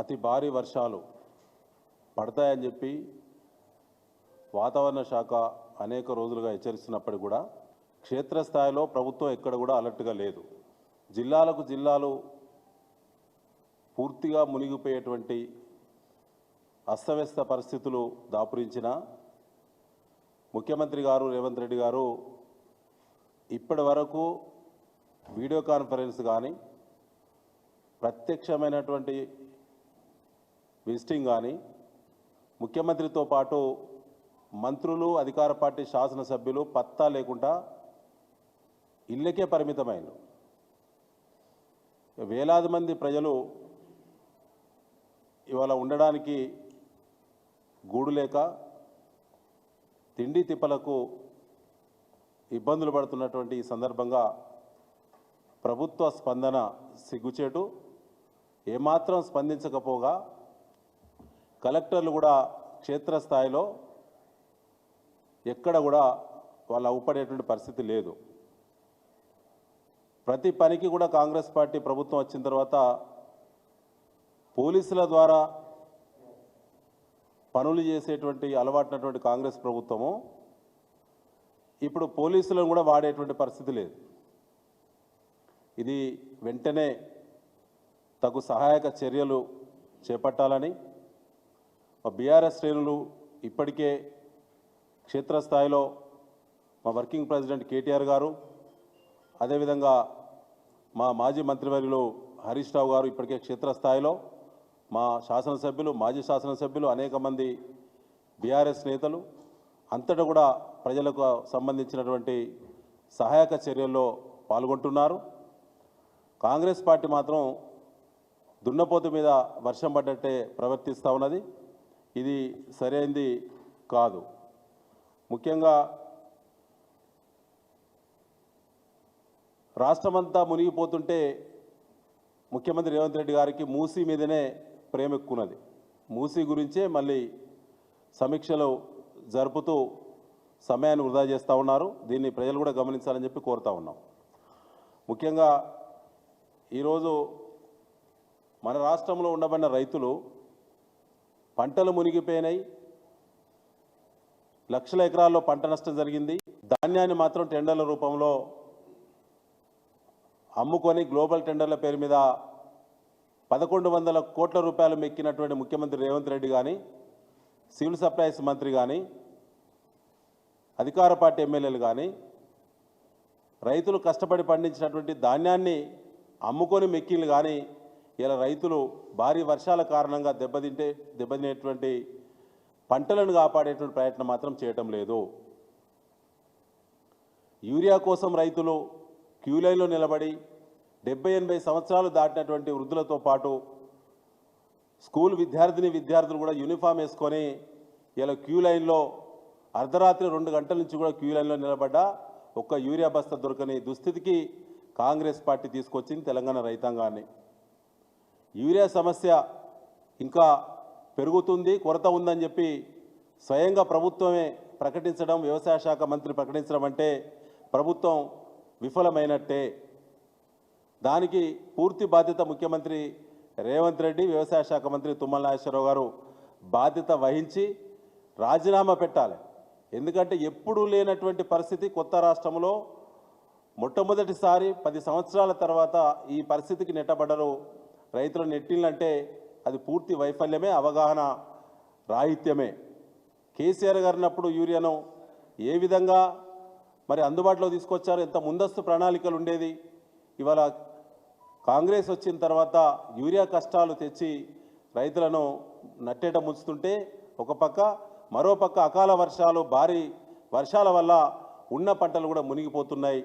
అతి భారీ వర్షాలు పడతాయని చెప్పి వాతావరణ శాఖ అనేక రోజులుగా హెచ్చరిస్తున్నప్పటికీ కూడా క్షేత్రస్థాయిలో ప్రభుత్వం ఎక్కడ కూడా అలర్ట్గా లేదు. జిల్లాలకు జిల్లాలు పూర్తిగా మునిగిపోయేటువంటి అస్తవ్యస్త పరిస్థితులు దాపురించిన ముఖ్యమంత్రి గారు రేవంత్ రెడ్డి గారు ఇప్పటి వరకు వీడియో కాన్ఫరెన్స్ కానీ ప్రత్యక్షమైనటువంటి విజిటింగ్ కానీ ముఖ్యమంత్రితో పాటు మంత్రులు అధికార పార్టీ శాసనసభ్యులు పత్తా లేకుండా ఇళ్ళకే పరిమితమైనరు వేలాది మంది ప్రజలు ఇవాళ ఉండడానికి గూడు లేక తిండి తిప్పలకు ఇబ్బందులు పడుతున్నటువంటి ఈ సందర్భంగా ప్రభుత్వ స్పందన సిగ్గుచేటు ఏమాత్రం స్పందించకపోగా కలెక్టర్లు కూడా క్షేత్రస్థాయిలో ఎక్కడ కూడా వాళ్ళు అవుపడేటువంటి పరిస్థితి లేదు. ప్రతి పనికి కూడా కాంగ్రెస్ పార్టీ ప్రభుత్వం వచ్చిన తర్వాత పోలీసుల ద్వారా పనులు చేసేటువంటి అలవాటునటువంటి కాంగ్రెస్ ప్రభుత్వము ఇప్పుడు పోలీసులను కూడా వాడేటువంటి పరిస్థితి లేదు. ఇది వెంటనే తగు సహాయక చర్యలు చేపట్టాలని మా బీఆర్ఎస్ శ్రేణులు ఇప్పటికే క్షేత్రస్థాయిలో మా వర్కింగ్ ప్రెసిడెంట్ కేటీఆర్ గారు అదేవిధంగా మా మాజీ మంత్రివర్యులు హరీష్ రావు గారు ఇప్పటికే క్షేత్రస్థాయిలో మా శాసనసభ్యులు మాజీ శాసనసభ్యులు అనేక మంది బీఆర్ఎస్ నేతలు అంతటా కూడా ప్రజలకు సంబంధించినటువంటి సహాయక చర్యల్లో పాల్గొంటున్నారు. కాంగ్రెస్ పార్టీ మాత్రం దున్నపోతు మీద వర్షం పడ్డట్టే ప్రవర్తిస్తూ ఉన్నది. ఇది సరైంది కాదు. ముఖ్యంగా రాష్ట్రమంతా మునిగిపోతుంటే ముఖ్యమంత్రి రేవంత్ రెడ్డి గారికి మూసీ మీదనే ప్రేమ ఎక్కున్నది మూసీ గురించే మళ్ళీ సమీక్షలు జరుపుతూ సమయాన్ని వృధా చేస్తూ ఉన్నారు. దీన్ని ప్రజలు కూడా గమనించాలని చెప్పి కోరుతా ఉన్నాం. ముఖ్యంగా ఈరోజు మన రాష్ట్రంలో ఉండబడిన రైతులు పంటలు మునిగిపోయినాయి. లక్షల ఎకరాల్లో పంట నష్టం జరిగింది. ధాన్యాన్ని మాత్రం టెండర్ల రూపంలో అమ్ముకొని గ్లోబల్ టెండర్ల పేరు మీద పదకొండు వందల కోట్ల రూపాయలు మెక్కినటువంటి ముఖ్యమంత్రి రేవంత్ రెడ్డి కానీ సివిల్ సప్లైస్ మంత్రి కానీ అధికార పార్టీ ఎమ్మెల్యేలు కానీ రైతులు కష్టపడి పండించినటువంటి ధాన్యాన్ని అమ్ముకొని మెక్కిలు కానీ ఇలా రైతులు భారీ వర్షాల కారణంగా దెబ్బతింటే దెబ్బతినేటువంటి పంటలను కాపాడేటువంటి ప్రయత్నం మాత్రం చేయటం లేదు. యూరియా కోసం రైతులు క్యూ లైన్లో నిలబడి డెబ్బై ఎనభై సంవత్సరాలు దాటినటువంటి వృద్ధులతో పాటు స్కూల్ విద్యార్థిని విద్యార్థులు కూడా యూనిఫామ్ వేసుకొని ఇలా క్యూ లైన్లో అర్ధరాత్రి రెండు గంటల నుంచి కూడా క్యూ లైన్లో నిలబడ్డా ఒక్క యూరియా బస్తా దొరకని దుస్థితికి కాంగ్రెస్ పార్టీ తీసుకొచ్చింది తెలంగాణ రైతాంగాన్ని. యూరియా సమస్య ఇంకా పెరుగుతుంది కొరత ఉందని చెప్పి స్వయంగా ప్రభుత్వమే ప్రకటించడం వ్యవసాయ శాఖ మంత్రి ప్రకటించడం అంటే ప్రభుత్వం విఫలమైనట్టే. దానికి పూర్తి బాధ్యత ముఖ్యమంత్రి రేవంత్ రెడ్డి వ్యవసాయ శాఖ మంత్రి తుమ్మల నాగేశ్వరరావు గారు బాధ్యత వహించి రాజీనామా పెట్టాలి. ఎందుకంటే ఎప్పుడూ లేనటువంటి పరిస్థితి కొత్త రాష్ట్రంలో మొట్టమొదటిసారి పది సంవత్సరాల తర్వాత ఈ పరిస్థితికి నెట్టబడ్డరు రైతులు నెట్టిందంటే అది పూర్తి వైఫల్యమే అవగాహన రాహిత్యమే. కేసీఆర్ గారినప్పుడు యూరియాను ఏ విధంగా మరి అందుబాటులో తీసుకొచ్చారు ఎంత ముందస్తు ప్రణాళికలు ఉండేది ఇవాళ కాంగ్రెస్ వచ్చిన తర్వాత యూరియా కష్టాలు తెచ్చి రైతులను నట్టేట ముంచుతుంటే ఒక పక్క మరో పక్క అకాల వర్షాలు భారీ వర్షాల వల్ల ఉన్న పంటలు కూడా మునిగిపోతున్నాయి.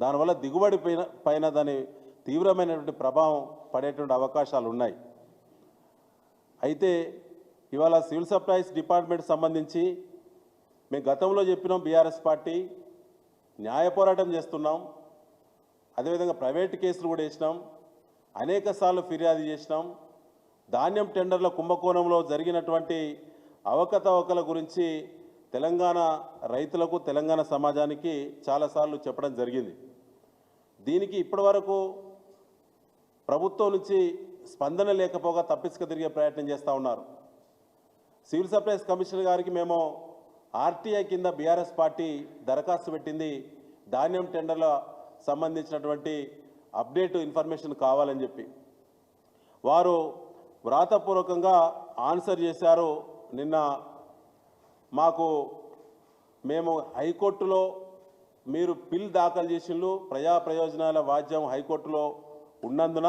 దానివల్ల దిగుబడి పైన పైన దాని తీవ్రమైనటువంటి ప్రభావం పడేటువంటి అవకాశాలు ఉన్నాయి. అయితే ఇవాళ సివిల్ సప్లైస్ డిపార్ట్మెంట్ సంబంధించి మేము గతంలో చెప్పినాం బీఆర్ఎస్ పార్టీ న్యాయ పోరాటం చేస్తున్నాం. అదేవిధంగా ప్రైవేట్ కేసులు కూడా వేసినాం. అనేక సార్లు ఫిర్యాదు చేసినాం. ధాన్యం టెండర్ల కుంభకోణంలో జరిగినటువంటి అవకతవకల గురించి తెలంగాణ రైతులకు తెలంగాణ సమాజానికి చాలాసార్లు చెప్పడం జరిగింది. దీనికి ఇప్పటివరకు ప్రభుత్వం నుంచి స్పందన లేకపోగా తప్పించుక తిరిగే ప్రయత్నం చేస్తూ ఉన్నారు. సివిల్ సప్లైస్ కమిషనర్ గారికి మేము ఆర్టీఐ కింద బీఆర్ఎస్ పార్టీ దరఖాస్తు పెట్టింది. ధాన్యం టెండర్ల సంబంధించినటువంటి అప్డేట్ ఇన్ఫర్మేషన్ కావాలని చెప్పి. వారు వ్రాతపూర్వకంగా ఆన్సర్ చేశారు. నిన్న మాకు మేము హైకోర్టులో మీరు పిల్ దాఖలు చేసిండ్రు. ప్రజా ప్రయోజనాల వాద్యం హైకోర్టులో ఉన్నందున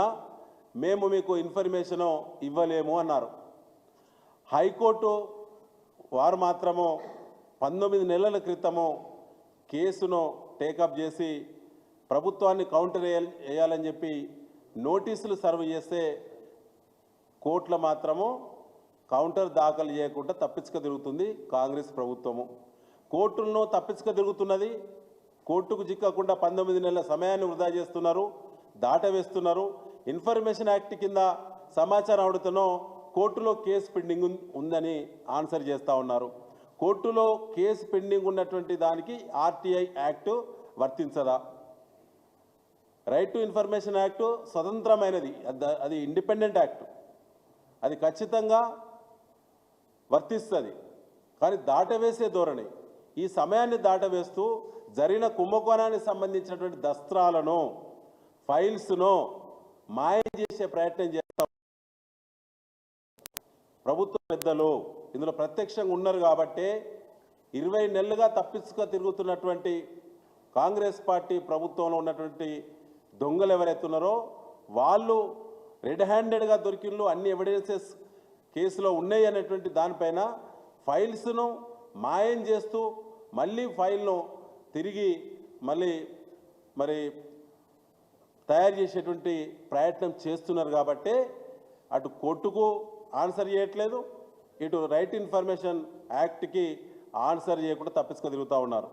మేము మీకు ఇన్ఫర్మేషను ఇవ్వలేము అన్నారు. హైకోర్టు వారు మాత్రము పంతొమ్మిది నెలల క్రితము కేసును టేకప్ చేసి ప్రభుత్వాన్ని కౌంటర్ వేయాలని చెప్పి నోటీసులు సర్వ్ చేస్తే కోర్టులు మాత్రము కౌంటర్ దాఖలు చేయకుండా తప్పించుక తిరుగుతుంది కాంగ్రెస్ ప్రభుత్వము. కోర్టులను తప్పించుక తిరుగుతున్నది కోర్టుకు చిక్కకుండా పంతొమ్మిది నెలల సమయాన్ని వృధా చేస్తున్నారు. దాటవేస్తున్నారు. ఇన్ఫర్మేషన్ యాక్ట్ కింద సమాచారం అడుగుతున్నో కోర్టులో కేసు పెండింగ్ ఉందని ఆన్సర్ చేస్తూ ఉన్నారు. కోర్టులో కేసు పెండింగ్ ఉన్నటువంటి దానికి ఆర్టీఐ యాక్ట్ వర్తించదా? రైట్ టు ఇన్ఫర్మేషన్ యాక్ట్ స్వతంత్రమైనది. అది ఇండిపెండెంట్ యాక్ట్ అది ఖచ్చితంగా వర్తిస్తుంది. కానీ దాటవేసే ధోరణి. ఈ సమయాన్ని దాటవేస్తూ జరిగిన కుంభకోణానికి సంబంధించినటువంటి దస్త్రాలను ఫైల్స్ను మాయం చేసే ప్రయత్నం చేస్తాం. ప్రభుత్వ పెద్దలు ఇందులో ప్రత్యక్షంగా ఉన్నారు కాబట్టే ఇరవై నెలలుగా తప్పించుగా తిరుగుతున్నటువంటి కాంగ్రెస్ పార్టీ ప్రభుత్వంలో ఉన్నటువంటి దొంగలు ఎవరైతే ఉన్నారో వాళ్ళు రెడ్ హ్యాండెడ్గా దొరికిళ్ళు అన్ని ఎవిడెన్సెస్ కేసులో ఉన్నాయి అనేటువంటి దానిపైన ఫైల్స్ను మాయం చేస్తూ మళ్ళీ ఫైల్ను తిరిగి మళ్ళీ మరి తయారు చేసేటువంటి ప్రయత్నం చేస్తున్నారు కాబట్టే అటు కోర్టుకు ఆన్సర్ చేయట్లేదు ఇటు రైట్ ఇన్ఫర్మేషన్ యాక్ట్కి ఆన్సర్ చేయకుండా తప్పించుకొని తిరుగుతూ ఉన్నారు.